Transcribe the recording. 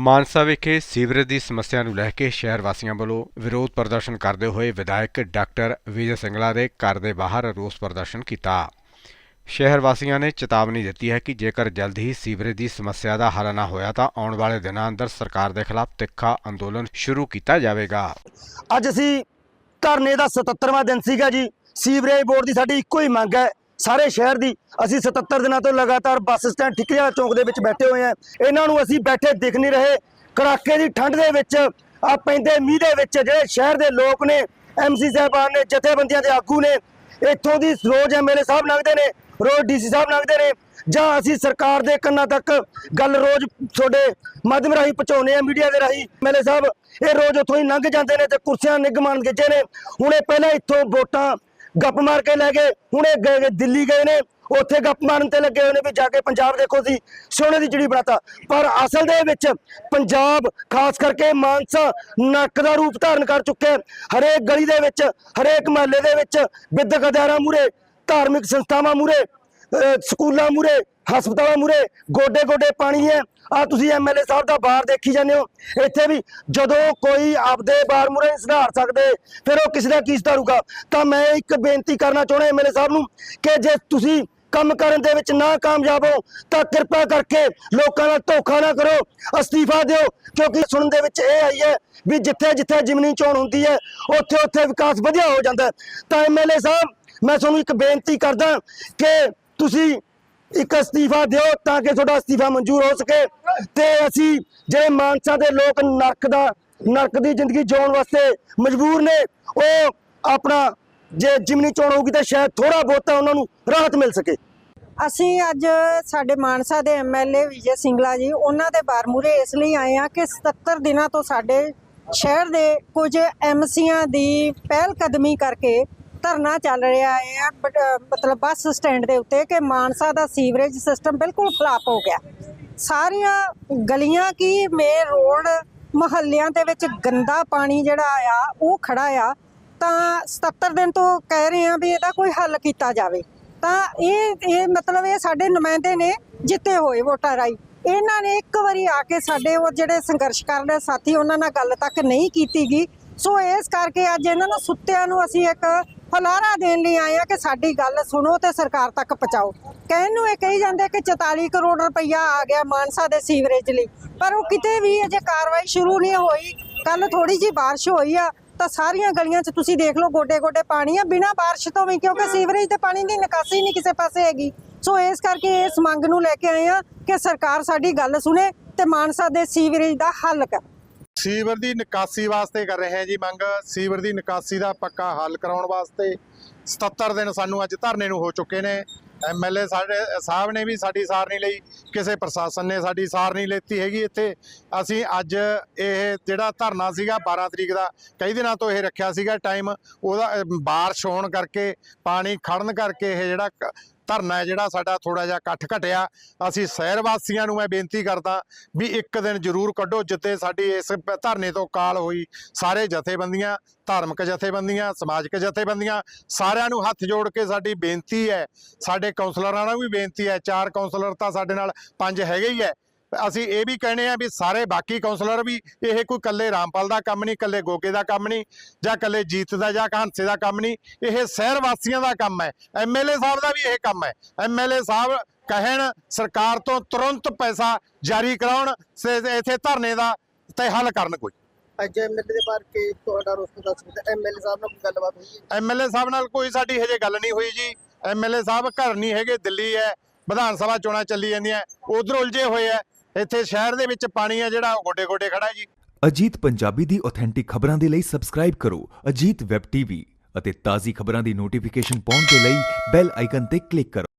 ਮਾਨਸਾ ਵਿਖੇ ਸੀਵਰੇਜ ਦੀ ਸਮੱਸਿਆ ਨੂੰ ਲੈ ਕੇ ਸ਼ਹਿਰ ਵਾਸੀਆਂ ਵੱਲੋਂ ਵਿਰੋਧ ਪ੍ਰਦਰਸ਼ਨ ਕਰਦੇ ਹੋਏ ਵਿਧਾਇਕ ਡਾਕਟਰ ਵਿਜੇ ਸਿੰਗਲਾ ਦੇ ਘਰ ਦੇ ਬਾਹਰ ਰੋਸ ਪ੍ਰਦਰਸ਼ਨ ਕੀਤਾ। ਸ਼ਹਿਰ ਵਾਸੀਆਂ ਨੇ ਚੇਤਾਵਨੀ ਦਿੱਤੀ ਹੈ ਕਿ ਜੇਕਰ ਜਲਦ ਹੀ ਸੀਵਰੇਜ ਦੀ ਸਮੱਸਿਆ ਦਾ ਹੱਲ ਨਾ ਹੋਇਆ ਤਾਂ ਆਉਣ ਵਾਲੇ ਦਿਨਾਂ ਅੰਦਰ ਸਰਕਾਰ ਦੇ ਖਿਲਾਫ ਤਿੱਖਾ ਅੰਦੋਲਨ ਸ਼ੁਰੂ ਕੀਤਾ ਜਾਵੇਗਾ। ਅੱਜ ਅਸੀਂ ਧਰਨੇ ਦਾ 77ਵਾਂ ਦਿਨ ਸੀਗਾ ਜੀ। ਸੀਵਰੇਜ ਬੋਰਡ ਦੀ ਸਾਡੀ ਇੱਕੋ ਹੀ ਮੰਗ ਹੈ ਸਾਰੇ ਸ਼ਹਿਰ ਦੀ ਅਸੀਂ 77 ਦਿਨਾਂ ਤੋਂ ਲਗਾਤਾਰ ਬੱਸ ਸਟੈਂਡ ਠਿਕਰੀਆ ਚੌਂਕ ਦੇ ਵਿੱਚ ਬੈਠੇ ਹੋਏ ਆ ਇਹਨਾਂ ਨੂੰ ਅਸੀਂ ਬੈਠੇ ਦਿਖ ਨਹੀਂ ਰਹੇ। ਕੜਾਕੇ ਦੀ ਠੰਡ ਦੇ ਵਿੱਚ, ਆ ਪੈਂਦੇ ਮੀਂਹ ਦੇ ਵਿੱਚ ਜਿਹੜੇ ਸ਼ਹਿਰ ਦੇ ਲੋਕ ਨੇ ਐਮਸੀ ਸਾਹਿਬਾਨ ਨੇ, ਜਥੇਬੰਦੀਆਂ ਦੇ ਆਗੂ ਨੇ, ਇੱਥੋਂ ਦੀ ਰੋਜ਼ ਐਮਐਲਏ ਸਾਹਿਬ ਲੰਘਦੇ ਨੇ, ਰੋਜ਼ ਡੀਸੀ ਸਾਹਿਬ ਲੰਘਦੇ ਨੇ, ਜਾਂ ਅਸੀਂ ਸਰਕਾਰ ਦੇ ਕੰਨਾਂ ਤੱਕ ਗੱਲ ਰੋਜ਼ ਤੁਹਾਡੇ ਮਾਧਿਅਮ ਰਾਹੀਂ ਪਹੁੰਚਾਉਂਦੇ ਆ ਮੀਡੀਆ ਦੇ ਰਾਹੀਂ। ਐਮਐਲਏ ਸਾਹਿਬ, ਇਹ ਰੋਜ਼ ਉੱਥੋਂ ਹੀ ਲੰਘ ਜਾਂਦੇ ਨੇ ਤੇ ਕੁਰਸੀਆਂ ਨਿਗਮਾਨ ਗਿੱਜੇ ਨੇ। ਹੁਣ ਇਹ ਪਹਿਲਾਂ ਇੱਥੋਂ ਵੋਟਾਂ ਗੱਪ ਮਾਰ ਕੇ ਲੈ ਗਏ। ਹੁਣ ਇਹ ਗਏ ਦਿੱਲੀ ਗਏ ਨੇ, ਉੱਥੇ ਗੱਪ ਮਾਰਨ ਤੇ ਲੱਗੇ ਹੋਏ ਨੇ ਵੀ ਜਾ ਕੇ ਪੰਜਾਬ ਦੇਖੋ ਸੀ ਸੋਨੇ ਦੀ ਚਿੜੀ ਬਣਾਤਾ। ਪਰ ਅਸਲ ਦੇ ਵਿੱਚ ਪੰਜਾਬ, ਖਾਸ ਕਰਕੇ ਮਾਨਸਾ, ਨੱਕ ਦਾ ਰੂਪ ਧਾਰਨ ਕਰ ਚੁੱਕਿਆ ਹਰੇਕ ਗਲੀ ਦੇ ਵਿੱਚ, ਹਰੇਕ ਮਹੱਲੇ ਦੇ ਵਿੱਚ ਵਿਦਿਅਕ ਅਦਾਰਿਆਂ ਮੂਰੇ ਧਾਰਮਿਕ ਸੰਸਥਾਵਾਂ ਮੂਰੇ ਸਕੂਲਾਂ ਮੂਰੇ ਹਸਪਤਾਲਾਂ ਮੂਰੇ ਗੋਡੇ ਗੋਡੇ ਪਾਣੀ ਹੈ। ਆ ਤੁਸੀਂ ਐਮਐਲਏ ਸਾਹਿਬ ਦਾ ਬਾਹਰ ਦੇਖੀ ਜਾਂਦੇ ਹੋ। ਇੱਥੇ ਵੀ ਜਦੋਂ ਕੋਈ ਆਪਦੇ ਬਾਰ ਮੂਰੇ ਸੁਧਾਰ ਸਕਦੇ, ਫਿਰ ਉਹ ਕਿਸੇ ਦਾ ਕੀ ਸੁਧਾਰੂਗਾ? ਤਾਂ ਮੈਂ ਇੱਕ ਬੇਨਤੀ ਕਰਨਾ ਚਾਹੁੰਦਾ ਐਮਐਲਏ ਸਾਹਿਬ ਨੂੰ ਕਿ ਜੇ ਤੁਸੀਂ ਕੰਮ ਕਰਨ ਦੇ ਵਿੱਚ ਨਾ ਕਾਮਯਾਬ ਹੋ, ਤਾਂ ਕਿਰਪਾ ਕਰਕੇ ਲੋਕਾਂ ਨਾਲ ਧੋਖਾ ਨਾ ਕਰੋ, ਅਸਤੀਫਾ ਦਿਓ। ਕਿਉਂਕਿ ਸੁਣਨ ਦੇ ਵਿੱਚ ਇਹ ਆਈ ਹੈ ਵੀ ਜਿੱਥੇ ਜਿੱਥੇ ਜਿਮਨੀ ਚੋਣ ਹੁੰਦੀ ਹੈ, ਉੱਥੇ ਉੱਥੇ ਵਿਕਾਸ ਵਧੀਆ ਹੋ ਜਾਂਦਾ ਹੈ। ਤਾਂ ਐਮਐਲਏ ਸਾਹਿਬ, ਮੈਂ ਤੁਹਾਨੂੰ ਇੱਕ ਬੇਨਤੀ ਕਰਦਾ ਕਿ ਤੁਸੀਂ ਇੱਕ ਅਸਤੀਫਾ ਦਿਓ ਤਾਂ ਕਿ ਤੁਹਾਡਾ ਅਸਤੀਫਾ ਮਨਜ਼ੂਰ ਹੋ ਸਕੇ। ਤੇ ਅਸੀਂ ਜਿਹੜੇ ਮਾਨਸਾ ਦੇ ਲੋਕ ਨਰਕ ਦਾ, ਨਰਕ ਦੀ ਜ਼ਿੰਦਗੀ ਜਿਉਣ ਵਾਸਤੇ ਮਜਬੂਰ ਨੇ, ਉਹ ਆਪਣਾ ਜੇ ਜਿਮਨੀ ਚੋਣ ਹੋਊਗੀ ਤਾਂ ਸ਼ਾਇਦ ਥੋੜਾ ਬਹੁਤਾ ਉਹਨਾਂ ਨੂੰ ਰਾਹਤ ਮਿਲ ਸਕੇ। ਅਸੀਂ ਅੱਜ ਸਾਡੇ ਮਾਨਸਾ ਦੇ ਐਮਐਲਏ ਵਿਜੇ ਸਿੰਗਲਾ ਜੀ, ਉਹਨਾਂ ਦੇ ਬਾਰ ਮੂਰੇ ਇਸ ਲਈ ਆਏ ਆ ਕਿ 77 ਦਿਨਾਂ ਤੋਂ ਸਾਡੇ ਸ਼ਹਿਰ ਦੇ ਕੁਝ ਐਮਸੀਆਂ ਦੀ ਪਹਿਲ ਕਦਮੀ ਕਰਕੇ ਧਰਨਾ ਚੱਲ ਰਿਹਾ ਹੈ ਮਤਲਬ ਬੱਸ ਸਟੈਂਡ ਦੇ ਉੱਤੇ ਕਿ ਮਾਨਸਾ ਦਾ ਸੀਵਰੇਜ ਸਿਸਟਮ ਬਿਲਕੁਲ ਖਰਾਬ ਹੋ ਗਿਆ। ਸਾਰੀਆਂ ਗਲੀਆਂ ਕੀ ਮੇਨ ਰੋਡ ਮੁਹੱਲਿਆਂ ਦੇ ਵਿੱਚ ਗੰਦਾ ਪਾਣੀ ਜਿਹੜਾ ਆ ਉਹ ਖੜਾ ਆ, ਤਾਂ 77 ਦਿਨ ਤੋਂ ਕਹਿ ਰਹੇ ਆ ਵੀ ਇਹਦਾ ਕੋਈ ਹੱਲ ਕੀਤਾ ਜਾਵੇ। ਤਾਂ ਇਹ ਇਹ ਮਤਲਬ ਇਹ ਸਾਡੇ ਨੁਮਾਇੰਦੇ ਨੇ ਜਿੱਤੇ ਹੋਏ ਵੋਟਾਂ ਰਾਈ ਇਹਨਾਂ ਨੇ ਇੱਕ ਵਾਰੀ ਆ ਕੇ ਸਾਡੇ ਉਹ ਜਿਹੜੇ ਸੰਘਰਸ਼ ਕਰ ਰਹੇ ਸਾਥੀ, ਉਹਨਾਂ ਨਾਲ ਗੱਲ ਤੱਕ ਨਹੀਂ ਕੀਤੀ ਕੀਤੀਗੀ ਸੋ ਇਸ ਕਰਕੇ ਅੱਜ ਇਹਨਾਂ ਨੂੰ ਸੁੱਤਿਆਂ ਨੂੰ ਅਸੀਂ ਇੱਕ ਫਲਾਰਾ ਦੇਣ ਲਈ ਆਏ ਆ ਕਿ ਸਾਡੀ ਗੱਲ ਸੁਣੋ ਤੇ ਸਰਕਾਰ ਤੱਕ ਪਹੁੰਚਾਓ। ਕਹਿਣ ਨੂੰ ਇਹ ਕਹੀ ਜਾਂਦੇ ਕਿ 44 ਕਰੋੜ ਰੁਪਈਆ ਆ ਗਿਆ ਮਾਨਸਾ ਦੇ ਸੀਵਰੇਜ ਲਈ ਪਰ ਉਹ ਕਿਤੇ ਵੀ ਅਜੇ ਕਾਰਵਾਈ ਸ਼ੁਰੂ ਨਹੀਂ ਹੋਈ। ਕੱਲ ਥੋੜੀ ਜੀ ਬਾਰਿਸ਼ ਹੋਈ ਆ ਤਾਂ ਸਾਰੀਆਂ ਗਲੀਆਂ 'ਚ ਤੁਸੀਂ ਦੇਖ ਲਓ ਗੋਡੇ ਗੋਡੇ ਪਾਣੀ ਆ ਬਿਨਾਂ ਬਾਰਿਸ਼ ਤੋਂ ਵੀ ਕਿਉਂਕਿ ਸੀਵਰੇਜ ਦੇ ਪਾਣੀ ਦੀ ਨਿਕਾਸੀ ਨਹੀਂ ਕਿਸੇ ਪਾਸੇ ਹੈਗੀ। ਸੋ ਇਸ ਕਰਕੇ ਇਸ ਮੰਗ ਨੂੰ ਲੈ ਕੇ ਆਏ ਆ ਕਿ ਸਰਕਾਰ ਸਾਡੀ ਗੱਲ ਸੁਣੇ ਤੇ ਮਾਨਸਾ ਦੇ ਸੀਵਰੇਜ ਦਾ ਹੱਲ ਕਰ। ਸੀਵਰ ਦੀ ਨਿਕਾਸੀ ਵਾਸਤੇ ਕਰ ਰਹੇ ਹਾਂ ਜੀ ਮੰਗ। ਸੀਵਰ ਦੀ ਨਿਕਾਸੀ ਦਾ ਪੱਕਾ ਹੱਲ ਕਰਾਉਣ ਵਾਸਤੇ 77 ਦਿਨ ਸਾਨੂੰ ਅੱਜ ਧਰਨੇ ਨੂੰ ਹੋ ਚੁੱਕੇ ਨੇ। ਐਮਐਲਏ ਸਾਡੇ ਸਾਹਿਬ ਨੇ ਵੀ ਸਾਡੀ ਸਾਰ ਨਹੀਂ ਲਈ ਕਿਸੇ ਪ੍ਰਸ਼ਾਸਨ ਨੇ ਸਾਡੀ ਸਾਰ ਨਹੀਂ ਲੈਤੀ ਹੈਗੀ ਇੱਥੇ। ਅਸੀਂ ਅੱਜ ਇਹ ਜਿਹੜਾ ਧਰਨਾ ਸੀਗਾ 12 ਤਰੀਕ ਦਾ ਕਈ ਦਿਨਾਂ ਤੋਂ ਇਹ ਰੱਖਿਆ ਸੀਗਾ ਟਾਈਮ ਉਹਦਾ ਅਹ, ਬਾਰਿਸ਼ ਹੋਣ ਕਰਕੇ ਪਾਣੀ ਖੜਨ ਕਰਕੇ ਇਹ ਜਿਹੜਾ ਕ- ਧਰਨਾ ਹੈ ਜਿਹੜਾ ਸਾਡਾ ਥੋੜਾ ਜਿਹਾ ਇਕੱਠ ਘਟਿਆ। ਅਸੀਂ ਸ਼ਹਿਰ ਵਾਸੀਆਂ ਨੂੰ ਮੈਂ ਬੇਨਤੀ ਕਰਦਾ ਵੀ ਇੱਕ ਦਿਨ ਜ਼ਰੂਰ ਕੱਢੋ ਜਿੱਤੇ ਸਾਡੀ ਇਸ ਧਰਨੇ ਤੋਂ ਕਾਲ ਹੋਈ। ਸਾਰੇ ਜਥੇਬੰਦੀਆਂ, ਧਾਰਮਿਕ ਜਥੇਬੰਦੀਆਂ, ਸਮਾਜਿਕ ਜਥੇਬੰਦੀਆਂ, ਸਾਰਿਆਂ ਨੂੰ ਹੱਥ ਜੋੜ ਕੇ ਸਾਡੀ ਬੇਨਤੀ ਹੈ। ਸਾਡੇ ਕਾਉਂਸਲਰਾਂ ਨੂੰ ਵੀ ਬੇਨਤੀ ਹੈ। ਚਾਰ ਕਾਉਂਸਲਰ ਤਾਂ ਸਾਡੇ ਨਾਲ ਪੰਜ ਹੈਗੇ ਹੀ ਹੈ। ਅਸੀਂ ਇਹ ਵੀ ਕਹਿੰਦੇ ਆ ਵੀ ਸਾਰੇ ਬਾਕੀ ਕਾਉਂਸਲਰ ਵੀ ਇਹ ਕੋਈ ਕੱਲੇ ਰਾਮਪਾਲ ਦਾ ਕੰਮ ਨਹੀਂ ਕੱਲੇ ਗੋਗੇ ਦਾ ਕੰਮ ਨਹੀਂ ਜਾਂ ਕੱਲੇ ਜੀਤ ਦਾ ਜਾਂ ਕਾਂਸੇ ਦਾ ਕੰਮ ਨਹੀਂ ਇਹ ਸ਼ਹਿਰ ਵਾਸੀਆਂ ਦਾ ਕੰਮ ਹੈ। ਐਮਐਲਏ ਸਾਹਿਬ ਦਾ ਵੀ ਇਹ ਕੰਮ ਹੈ। ਐਮਐਲਏ ਸਾਹਿਬ ਕਹਿਣ ਸਰਕਾਰ ਤੋਂ ਤੁਰੰਤ ਪੈਸਾ ਜਾਰੀ ਕਰਾਉਣ ਇੱਥੇ ਧਰਨੇ ਦਾ ਤੇ ਹੱਲ ਕਰਨ ਕੋਈ। ਅੱਜ ਐਮਐਲਏ ਦੇ ਬਾਰੇ ਕੇ ਤੁਹਾਡਾ ਰੋਸ ਦੱਸ ਦਿੱਤਾ ਐਮਐਲਏ ਸਾਹਿਬ ਨਾਲ ਕੋਈ ਗੱਲਬਾਤ ਹੋਈ ਹੈ? ਐਮਐਲਏ ਸਾਹਿਬ ਨਾਲ ਕੋਈ ਸਾਡੀ ਹਜੇ ਗੱਲ ਨਹੀਂ ਹੋਈ ਜੀ। ਐਮਐਲਏ ਸਾਹਿਬ ਘਰ ਨਹੀਂ ਹੈਗੇ ਦਿੱਲੀ ਹੈ ਵਿਧਾਨ ਸਭਾ ਚੋਣਾਂ ਚੱਲੀ ਜਾਂਦੀਆਂ ਉਧਰ ਉਲਝੇ ਹੋਏ ਆ ਇੱਥੇ ਸ਼ਹਿਰ ਦੇ ਵਿੱਚ ਪਾਣੀ ਆ ਜਿਹੜਾ, ਉਹ ਗੋਡੇ ਗੋਡੇ ਖੜਾ ਜੀ। ਅਜੀਤ ਪੰਜਾਬੀ ਦੀ ਆਥੈਂਟਿਕ ਖਬਰਾਂ ਦੇ ਲਈ ਸਬਸਕ੍ਰਾਈਬ ਕਰੋ, ਅਜੀਤ ਵੈਬ ਟੀਵੀ ਅਤੇ ਤਾਜ਼ੀ ਖਬਰਾਂ ਦੀ ਨੋਟੀਫਿਕੇਸ਼ਨ ਪਾਉਣ ਦੇ ਲਈ ਬੈਲ ਆਈਕਨ ਤੇ ਕਲਿੱਕ ਕਰੋ।